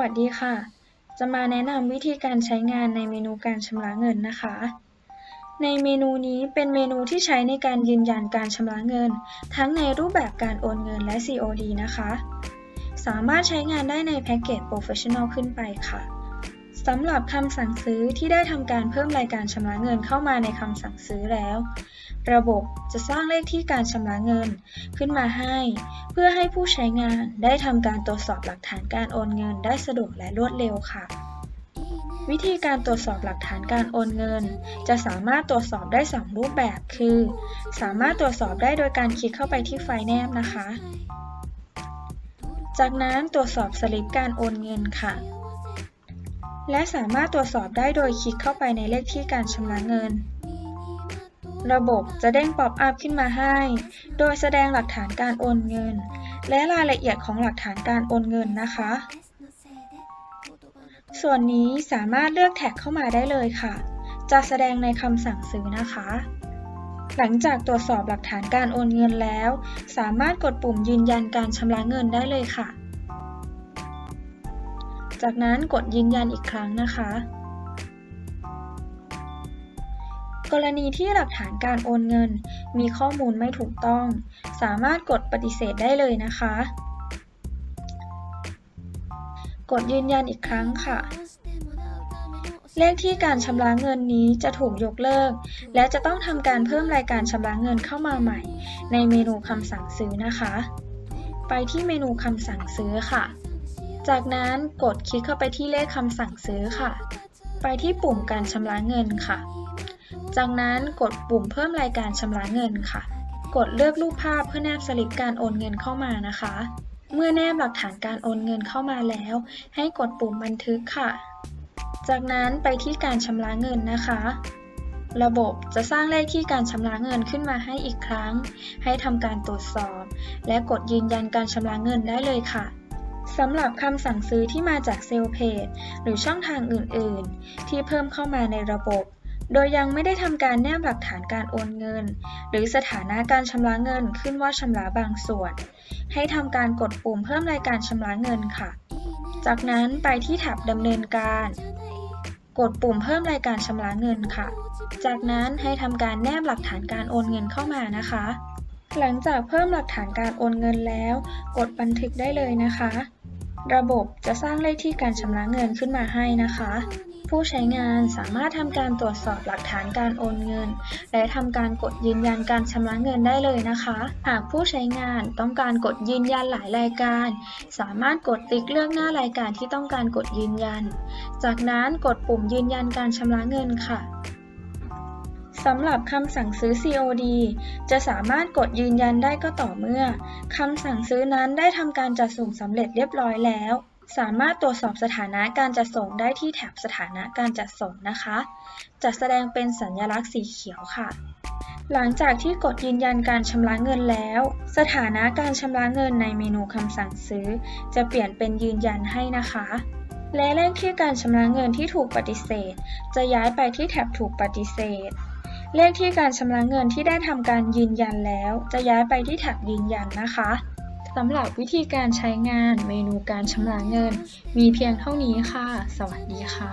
วัสดีค่ะ จะมาแนะนำวิธีการใช้งานในเมนูการชำระเงินนะคะ ในเมนูนี้เป็นเมนูที่ใช้ในการยืนยันการชำระเงิน ทั้งในรูปแบบการโอนเงินและ COD นะคะ สามารถใช้งานได้ในแพ็กเกจ Professional ขึ้นไปค่ะ สำหรับคำสั่งซื้อที่ได้ทำการเพิ่มรายการชำระเงินเข้ามาในคำสั่งซื้อแล้ว ระบบจะสร้างเลขที่การชำระเงินขึ้นมาให้ เพื่อให้ผู้ใช้งานได้ทำการตรวจสอบหลักฐานการโอนเงินได้สะดวกและรวดเร็วค่ะ วิธีการตรวจสอบหลักฐานการโอนเงิน จะสามารถตรวจสอบได้ 2 รูปแบบคือ สามารถตรวจสอบได้โดยการคลิกเข้าไปที่ไฟล์แนบนะคะ จากนั้นตรวจสอบสลิปการโอนเงินค่ะ และสามารถตรวจสอบได้โดยคลิกเข้าไปในเลขที่การชำระเงิน ระบบจะเด้งป๊อปอัพขึ้นมาให้ โดยแสดงหลักฐานการโอนเงิน และรายละเอียดของหลักฐานการโอนเงินนะคะ ส่วนนี้สามารถเลือกแท็กเข้ามาได้เลยค่ะ จะแสดงในคำสั่งซื้อนะคะ หลังจากตรวจสอบหลักฐานการโอนเงินแล้ว สามารถกดปุ่มยืนยันการชำระเงินได้เลยค่ะ จากนั้นกดยืนยันอีกครั้งนะคะ กรณีที่หลักฐานการโอนเงิน มีข้อมูลไม่ถูกต้อง สามารถกดปฏิเสธได้เลยนะคะ กดยืนยันอีกครั้งค่ะ เลขที่การชำระเงินนี้จะถูกยกเลิก และจะต้องทำการเพิ่มรายการชำระเงินเข้ามาใหม่ ในเมนูคำสั่งซื้อนะคะ ไปที่เมนูคำสั่งซื้อค่ะ จากนั้นกดคลิกเข้าไปที่เลขคำสั่งซื้อค่ะ ไปที่ปุ่มการชำระเงินค่ะ จากนั้นกดปุ่มเพิ่มรายการชำระเงินค่ะ กดเลือกรูปภาพเพื่อแนบสลิปการโอนเงินเข้ามานะคะ เมื่อแนบหลักฐานการโอนเงินเข้ามาแล้ว ให้กดปุ่มบันทึกค่ะ จากนั้นไปที่การชำระเงินนะคะ ระบบจะสร้างเลขที่การชำระเงินขึ้นมาให้อีกครั้ง ให้ทำการตรวจสอบ และกดยืนยันการชำระเงินได้เลยค่ะ สำหรับคำสั่งซื้อที่มาจากเซลล์เพจหรือช่องทางอื่น ๆ ที่เพิ่มเข้ามาในระบบ โดยยังไม่ได้ทำการแนบหลักฐานการโอนเงิน หรือสถานะการชำระเงินขึ้นว่าชำระบางส่วน ให้ทำการกดปุ่มเพิ่มรายการชำระเงินค่ะ จากนั้นไปที่แท็บดำเนินการ กดปุ่มเพิ่มรายการชำระเงินค่ะ จากนั้นให้ทำการแนบหลักฐานการโอนเงินเข้ามานะคะหลังจากเพิ่มหลักฐานการโอนเงินแล้ว กดบันทึกได้เลยนะคะ ระบบจะสร้างเลขที่การชำระเงินขึ้นมาให้นะคะ ผู้ใช้งานสามารถทำการตรวจสอบหลักฐานการโอนเงิน และทำการกดยืนยันการชำระเงินได้เลยนะคะ หากผู้ใช้งานต้องการกดยืนยันหลายรายการ สามารถกดติ๊กเลือกหน้ารายการที่ต้องการกดยืนยัน จากนั้นกดปุ่มยืนยันการชำระเงินค่ะ สำหรับคำสั่งซื้อ COD จะสามารถกดยืนยันได้ก็ต่อเมื่อคำสั่งซื้อนั้นได้ทำการจัดส่งสำเร็จเรียบร้อยแล้ว สามารถตรวจสอบสถานะการจัดส่งได้ที่แถบสถานะการจัดส่งนะคะ จะแสดงเป็นสัญลักษณ์สีเขียวค่ะ หลังจากที่กดยืนยันการชำระเงินแล้ว สถานะการชำระเงินในเมนูคำสั่งซื้อ จะเปลี่ยนเป็นยืนยันให้นะคะและเลขที่การชำระเงินที่ถูกปฏิเสธ จะย้ายไปที่แถบถูกปฏิเสธ เลขที่การชำระเงินที่ได้ทำการยืนยันแล้ว จะย้ายไปที่แถบยืนยันนะคะสำหรับวิธีการใช้งานเมนูการชำระเงิน มีเพียงเท่านี้ค่ะ สวัสดีค่ะ